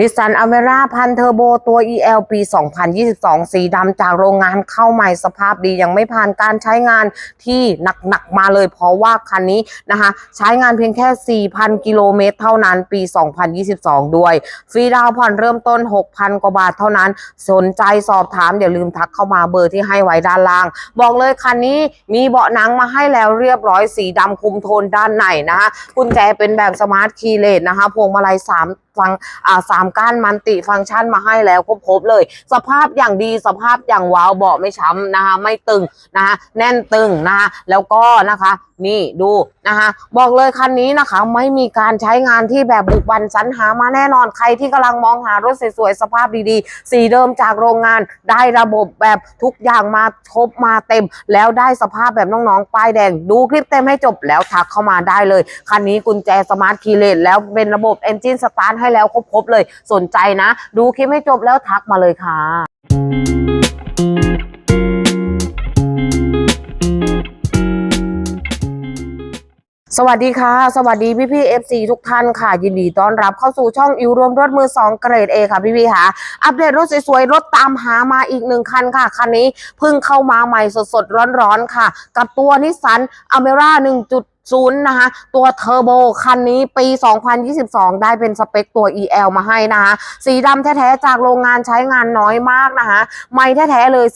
นิสสันอเมร่าพันเทอร์โบตัว EL ปี 2022 สีดำจากโรงงานเข้าใหม่สภาพดียังไม่ผ่านการใช้งานที่หนักๆมาเลย เพราะว่าคันนี้นะคะ ใช้งานเพียงแค่ 4,000 กิโลเมตรเท่านั้นปี 2022 ด้วย ฟรีดาวน์ผ่อนเริ่มต้น 6,000 กว่าบาทเท่านั้น สนใจสอบถามอย่าลืมทักเข้ามาเบอร์ที่ให้ไว้ด้านล่าง บอกเลยคันนี้มีเบาะหนังมาให้แล้วเรียบร้อยสีดำคุมโทนด้านในนะคะกุญแจเป็นแบบสมาร์ทคีย์เลสนะคะพวงมาลัย3ฟังอ่าสามก้านมันติฟังก์ชันมาให้แล้วครบๆเลย สภาพอย่างดีสภาพอย่างว้าวเบาะไม่ช้ำนะคะไม่ตึงนะคะแน่นตึงนะคะแล้วก็นะคะ นี่ดูนะคะบอกเลยคันนี้นะคะไม่มีการใช้งานที่แบบบุกบันสรรหามาแน่นอนใครที่กำลังมองหารถสวยๆสภาพดีๆ สีเดิมจากโรงงานได้ระบบแบบทุกอย่างมาครบมาเต็ม แล้วได้สภาพแบบน้องๆ ป้ายแดง ดูคลิปเต็มให้จบแล้วทักเข้ามาได้เลย คันนี้กุญแจสมาร์ทคีย์เลสแล้วเป็นระบบ Engine Start ให้แล้วครบๆเลยสนใจนะ ดูคลิปให้จบแล้วทักมาเลยค่ะ สวัสดีค่ะ สวัสดีพี่พี่เอฟซีทุกท่านค่ะ ยินดีต้อนรับเข้าสู่ช่องอิวรวมรถมือสองเกรดเอค่ะพี่พี่ค่ะ อัปเดตรถสวยๆ รถตามหามาอีกหนึ่งคันค่ะ คันนี้เพิ่งเข้ามาใหม่สดๆ ร้อนๆ ค่ะ กับตัวนิสสันอเมร่า 0นะคะ ตัวเทอร์โบคันนี้ปี 2022 ได้เป็นสเปคตัว EL มาให้นะคะ สีดำแท้ๆ จากโรงงานใช้งานน้อยมากนะคะ ไม่แท้ๆ เลย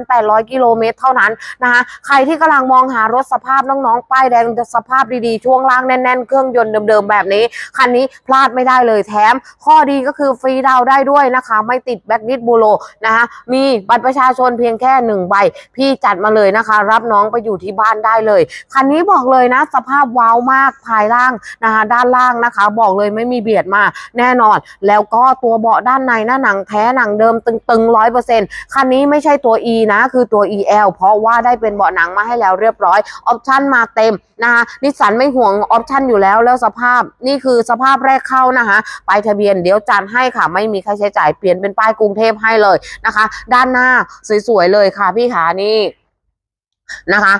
4,800 กิโลเมตรเท่านั้นนะคะ ใครที่กำลังมองหารถสภาพน้องๆ ป้ายแดงสภาพดีๆ ช่วงล่างแน่นๆ เครื่องยนต์เดิมๆ แบบนี้ คันนี้พลาดไม่ได้เลยแถม ข้อดีก็คือฟรีดาวได้ด้วยนะคะ ไม่ติดแบ็กดิสบูโรนะคะมีบัตรประชาชนเพียงแค่หนึ่งใบพี่จัดมาเลยนะคะ รับน้องไปอยู่ที่บ้านได้เลยคันนี้บอกเลยนะสภาพว้าวมากภายล่างนะคะด้านล่างนะคะ บอกเลยไม่มีเบียดมาแน่นอน แล้วก็ตัวเบาะด้านในหน้าหนังแท้หนังเดิมตึงๆร้อยเปอร์เซ็นต์คันนี้ไม่ใช่ตัว E นะ คือตัว EL เพราะว่าได้เป็นเบาะหนังมาให้แล้วเรียบร้อยออปชั่นมาเต็มนะคะนิสสันไม่ห่วงออปชั่นอยู่แล้วแล้วสภาพนี่คือสภาพแรกเข้านะคะไปทะเบียนเดี๋ยวจัดให้ค่ะ ไม่มีค่าใช้จ่ายเปลี่ยนเป็นป้ายกรุงเทพให้เลยนะคะ ด้านหน้าสวยๆเลยค่ะพี่ขานี่นะคะ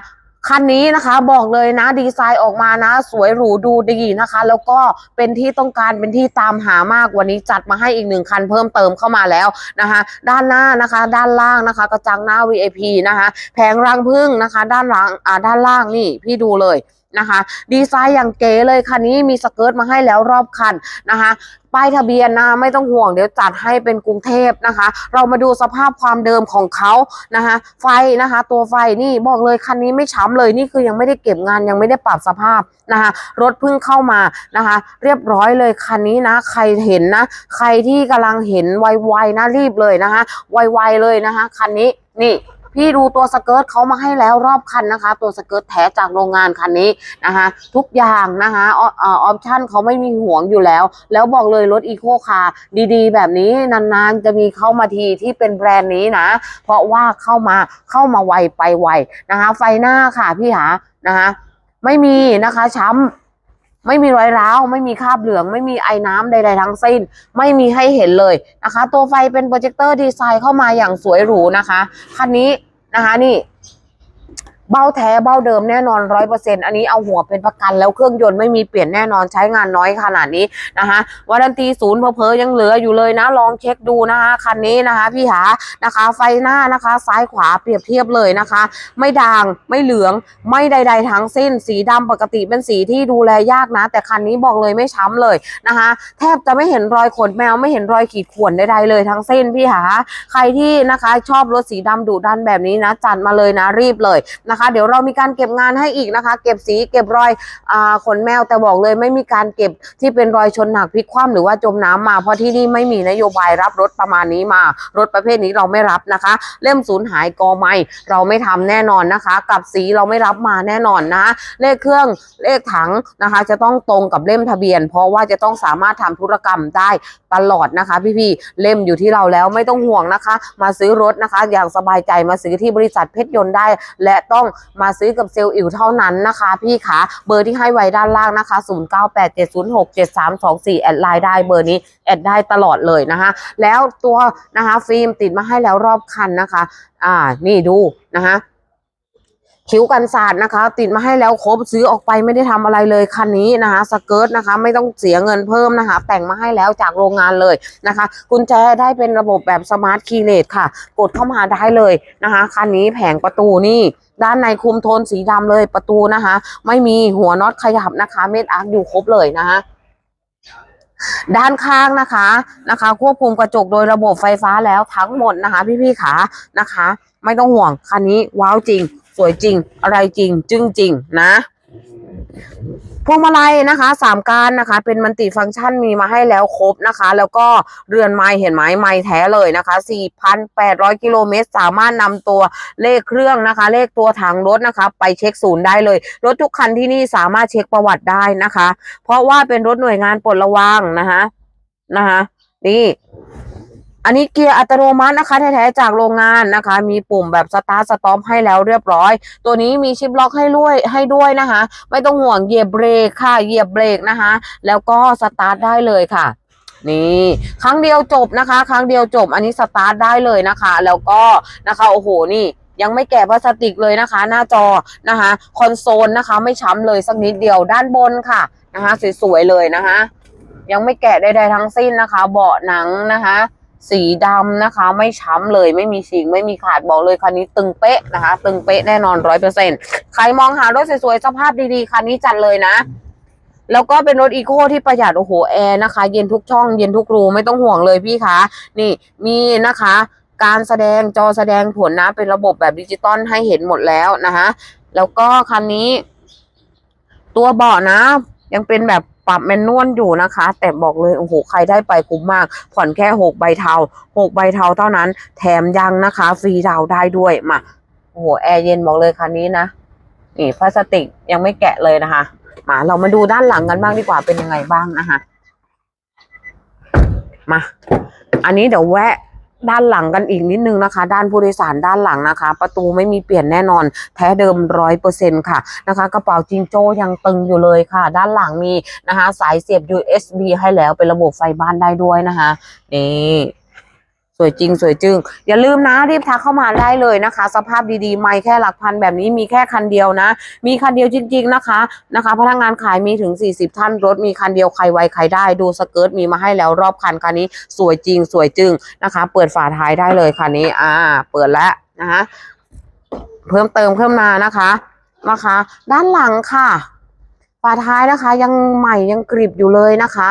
คันนี้นะคะบอกเลยนะดีไซน์ออกมานะ สวยหรูดูดีนะคะ แล้วก็เป็นที่ต้องการเป็นที่ตามหามากวันนี้จัดมาให้อีกหนึ่งคันเพิ่มเติมเข้ามาแล้วนะคะ ด้านหน้านะคะ ด้านล่างนะคะ กระจังหน้า VIP นะคะ แผงรังพึ่งนะคะ ด้านหลังอ่าด้านล่างนี่พี่ดูเลย นะคะ ดีไซน์อย่างเก๋เลยคันนี้มีสเกิร์ตมาให้แล้วรอบคันนะคะป้ายทะเบียนนะไม่ต้องห่วงเดี๋ยวจัดให้เป็นกรุงเทพนะคะ เรามาดูสภาพความเดิมของเขานะคะไฟนะคะ ตัวไฟนี่บอกเลยคันนี้ไม่ช้ำเลยนี่คือยังไม่ได้เก็บงานยังไม่ได้ปรับสภาพนะคะ รถเพิ่งเข้ามานะคะ เรียบร้อยเลยคันนี้นะ ใครเห็นนะ ใครที่กำลังเห็นไวๆนะรีบเลยนะคะไวๆเลยนะคะคันนี้นี่ พี่ดูตัวสเกิร์ตเขามาให้แล้วรอบคันนะคะ ตัวสเกิร์ตแท้จากโรงงานคันนี้นะคะ ทุกอย่างนะคะอออปชั่นเขาไม่มีห่วงอยู่แล้ว แล้วบอกเลยรถอีโคคาร์ดีๆ แบบนี้นานๆจะมีเข้ามาทีที่เป็นแบรนด์นี้นะ เพราะว่าเข้ามาเข้ามาไวไปไวนะคะ ไฟหน้าค่ะพี่หานะคะ ไม่มีนะคะช้ำ ไม่มีรอยร้าว ไม่มีคราบเหลือง ไม่มีไอ้น้ำใด ๆ ทั้งสิ้น ไม่มีให้เห็นเลยนะคะ ตัวไฟเป็นโปรเจคเตอร์ดีไซน์เข้ามาอย่างสวยหรูนะคะ คันนี้นะคะนี่ เบ้าแท้เบ้าเดิมแน่นอนร้อยเปอร์เซ็นต์อันนี้เอาหัวเป็นประกันแล้วเครื่องยนต์ไม่มีเปลี่ยนแน่นอนใช้งานน้อยขนาดนี้นะคะวารันตีศูนย์เพอๆยังเหลืออยู่เลยนะลองเช็คดูนะคะคันนี้นะคะพี่หานะคะ ไฟหน้านะคะ ซ้ายขวาเปรียบเทียบเลยนะคะ ไม่ด่างไม่เหลืองไม่ใด ๆ ทั้งสิ้น สีดำปกติเป็นสีที่ดูแลยากนะ แต่คันนี้บอกเลยไม่ช้ำเลยนะคะ แทบจะไม่เห็นรอยขนแมวไม่เห็นรอยขีดข่วนใดๆเลยทั้งสิ้นพี่หาใครที่นะคะชอบรถสีดำดุดันแบบนี้นะจัดมาเลยนะรีบเลยนะคะเดี๋ยวเรามีการเก็บงานให้อีกนะคะ เก็บสีเก็บรอยอขนแมวแต่บอกเลยไม่มีการเก็บที่เป็นรอยชนหนักพลิกคว่ำหรือว่าจมน้ำมาเพราะที่นี่ไม่มีนโยบายรับรถประมาณนี้มา รถประเภทนี้เราไม่รับนะคะ เล่มสูญหายกอไม่เราไม่ทำแน่นอนนะคะ กับสีเราไม่รับมาแน่นอนนะ เลขเครื่องเลขถังนะคะ จะต้องตรงกับเล่มทะเบียน เพราะว่าจะต้องสามารถทำธุรกรรมได้ตลอดนะคะ พี่ๆเล่มอยู่ที่เราแล้วไม่ต้องห่วงนะคะ มาซื้อรถนะคะ อย่างสบายใจมาซื้อที่บริษัทเพชรยนต์ได้ และต้องมาซื้อกับเซลล์อิ๋วเท่านั้นนะคะ พี่คะเบอร์ที่ให้ไว้ด้านล่างนะคะ 0987067324 แอดไลน์ได้เบอร์นี้แอดได้ตลอดเลยนะคะ แล้วตัวนะคะฟิล์มติดมาให้แล้วรอบคันนะคะ อ่านี่ดูนะคะ คิ้วกันศาสตร์นะคะ ติดมาให้แล้วครบซื้อออกไปไม่ได้ทำอะไรเลยคันนี้นะคะสเกิร์ตนะคะ ไม่ต้องเสียเงินเพิ่มนะคะ แต่งมาให้แล้วจากโรงงานเลยนะคะกุญแจได้เป็นระบบแบบสมาร์ทคีย์เลสค่ะ กดเข้ามาได้เลยนะคะคันนี้แผงประตูนี่ด้านในคุมโทนสีดำเลยประตูนะคะ ไม่มีหัวน็อตขยับนะคะ เม็ดอาร์คอยู่ครบเลยนะคะด้านข้างนะคะนะคะ ควบคุมกระจกโดยระบบไฟฟ้าแล้วทั้งหมดนะคะ พี่ๆขานะคะ ไม่ต้องห่วงคันนี้ว้าวจริง สวยจริง อะไรจริง จึงจริงนะพวงมาลัยนะคะสามการนะคะ เป็นมันติฟังก์ชันมีมาให้แล้วครบนะคะ แล้วก็เรือนไม้เห็นไหมไม้แท้เลยนะคะ 4,800 กิโลเมตร สามารถนำตัวเลขเครื่องนะคะ เลขตัวถังรถนะคะ ไปเช็คศูนย์ได้เลย รถทุกคันที่นี่สามารถเช็คประวัติได้นะคะ เพราะว่าเป็นรถหน่วยงานปลดระวางนะคะนะคะนี่ อันนี้เกียร์อัตโนมัตินะคะแท้ๆจากโรงงานนะคะ มีปุ่มแบบสตาร์ทสต็อปให้แล้วเรียบร้อย ตัวนี้มีชิปล็อกให้ด้วยให้ด้วยนะคะ ไม่ต้องห่วงเหยียบเบรกค่ะเหยียบเบรกนะคะ แล้วก็สตาร์ทได้เลยค่ะนี่ครั้งเดียวจบนะคะ ครั้งเดียวจบอันนี้สตาร์ทได้เลยนะคะ แล้วก็นะคะโอ้โหนี่ยังไม่แกะพลาสติกเลยนะคะ หน้าจอนะคะ คอนโซลนะคะ ไม่ช้ำเลยสักนิดเดียวด้านบนค่ะนะคะสวยๆเลยนะคะ ยังไม่แกะใดๆทั้งสิ้นนะคะ เบาะหนังนะคะ สีดำนะคะ ไม่ช้ำเลยไม่มีฉีกไม่มีขาดบอกเลยคันนี้ตึงเป๊ะนะคะ ตึงเป๊ะแน่นอนร้อยเปอร์เซ็นต์ใครมองหารถสวยๆสภาพดีๆคันนี้จัดเลยนะ แล้วก็เป็นรถอีโคที่ประหยัดโอ้โหแอร์นะคะ เย็นทุกช่องเย็นทุกรูไม่ต้องห่วงเลยพี่คะนี่มีนะคะ การแสดงจอแสดงผลนะเป็นระบบแบบดิจิตอลให้เห็นหมดแล้วนะคะแล้วก็คันนี้ ตัวเบาะนะ ยังเป็นแบบ ปรับแมนนวลอยู่นะคะ แต่บอกเลยโอ้โหใครได้ไปคุ้มมาก ผ่อนแค่หกใบเทาหกใบเทาเท่านั้น แถมยังนะคะ ฟรีดาวได้ด้วยมาโอ้โหแอร์เย็นบอกเลยคันนี้นะนี่พลาสติกยังไม่แกะเลยนะคะมาเรามาดูด้านหลังกันบ้างดีกว่าเป็นยังไงบ้างนะคะมา อันนี้เดี๋ยวแวะ ด้านหลังกันอีกนิดนึงนะคะ ด้านผู้โดยสารด้านหลังนะคะ ประตูไม่มีเปลี่ยนแน่นอน แท้เดิมร้อยเปอร์เซ็นค่ะนะคะ กระเป๋าจิงโจ้ยังตึงอยู่เลยค่ะ ด้านหลังมีนะคะ สายเสียบ USB ให้แล้วเป็นระบบไฟบ้านได้ด้วยนะคะนี่ สวยจริงสวยจึง อย่าลืมนะรีบทักเข้ามาได้เลยนะคะ สภาพดีๆ ไม่แค่หลักพันแบบนี้มีแค่คันเดียวนะ มีคันเดียวจริง ๆนะคะนะคะพนักงานขายมีถึง 40 ท่านรถมีคันเดียวใครไวใครได้ดูสเกิร์ตมีมาให้แล้วรอบคันคันนี้ สวยจริงสวยจึงนะคะ เปิดฝาท้ายได้เลยคันนี้ อ่า เปิดแล้วนะคะเพิ่มเติมขึ้นมานะคะนะคะ ด้านหลังค่ะฝาท้ายนะคะ ยังใหม่ยังกริบอยู่เลยนะคะ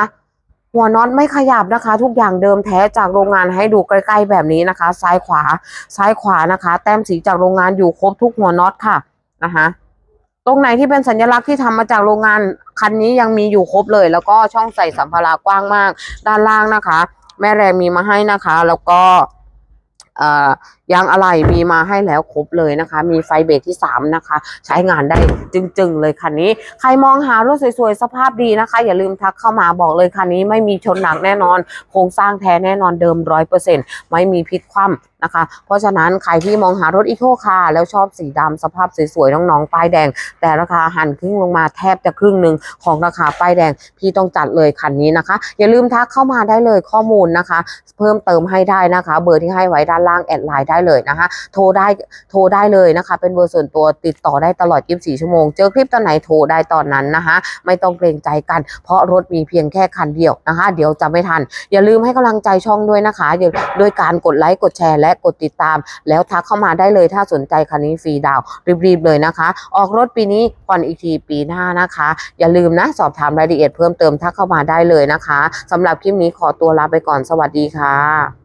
หัวน็อตไม่ขยับนะคะ ทุกอย่างเดิมแท้จากโรงงานให้ดูใกล้ ๆ แบบนี้นะคะ ซ้ายขวา ซ้ายขวานะคะ แต้มสีจากโรงงานอยู่ครบทุกหัวน็อตค่ะนะคะตรงไหนที่เป็นสัญลักษณ์ที่ทำมาจากโรงงานคันนี้ยังมีอยู่ครบเลย แล้วก็ช่องใส่สัมภาระกว้างมาก ด้านล่างนะคะ แม่แรงมีมาให้นะคะ แล้วก็ ยางอะไหล่มีมาให้แล้วครบเลยนะคะ มีไฟเบรกที่สามนะคะ ใช้งานได้จึงๆเลยคันนี้ ใครมองหารถสวยๆ สภาพดีนะคะ อย่าลืมทักเข้ามาบอกเลยคันนี้ไม่มีชนหนักแน่นอน โครงสร้างแท้แน่นอนเดิมร้อยเปอร์เซ็นต์ไม่มีพิษคว่ำ นะคะ เพราะฉะนั้นใครที่มองหารถอีโคคาร์แล้วชอบสีดำสภาพสวยๆน้องๆป้ายแดง แต่ราคาหันครึ่งลงมาแทบจะครึ่งหนึ่งของราคาป้ายแดงพี่ต้องจัดเลยคันนี้นะคะ อย่าลืมทักเข้ามาได้เลยข้อมูลนะคะ เพิ่มเติมให้ได้นะคะ เบอร์ที่ให้ไว้ด้านล่างแอดไลน์ได้เลยนะคะ โทรได้โทรได้เลยนะคะ เป็นเบอร์ส่วนตัวติดต่อได้ตลอด 24 ชั่วโมง เจอคลิปตอนไหนโทรได้ตอนนั้นนะคะ ไม่ต้องเกรงใจกัน เพราะรถมีเพียงแค่คันเดียวนะคะ เดี๋ยวจะไม่ทัน อย่าลืมให้กำลังใจช่องด้วยนะคะอย่าด้วยการกดไลค์กดแชร์และกดติดตาม แล้วทักเข้ามาได้เลยถ้าสนใจคันนี้ฟรีดาวรีบๆเลยนะคะ ออกรถปีนี้ผ่อนอีกทีปีหน้านะคะ อย่าลืมนะสอบถามรายละเอียดเพิ่มเติมทักเข้ามาได้เลยนะคะสำหรับคลิปนี้ขอตัวลาไปก่อนสวัสดีค่ะ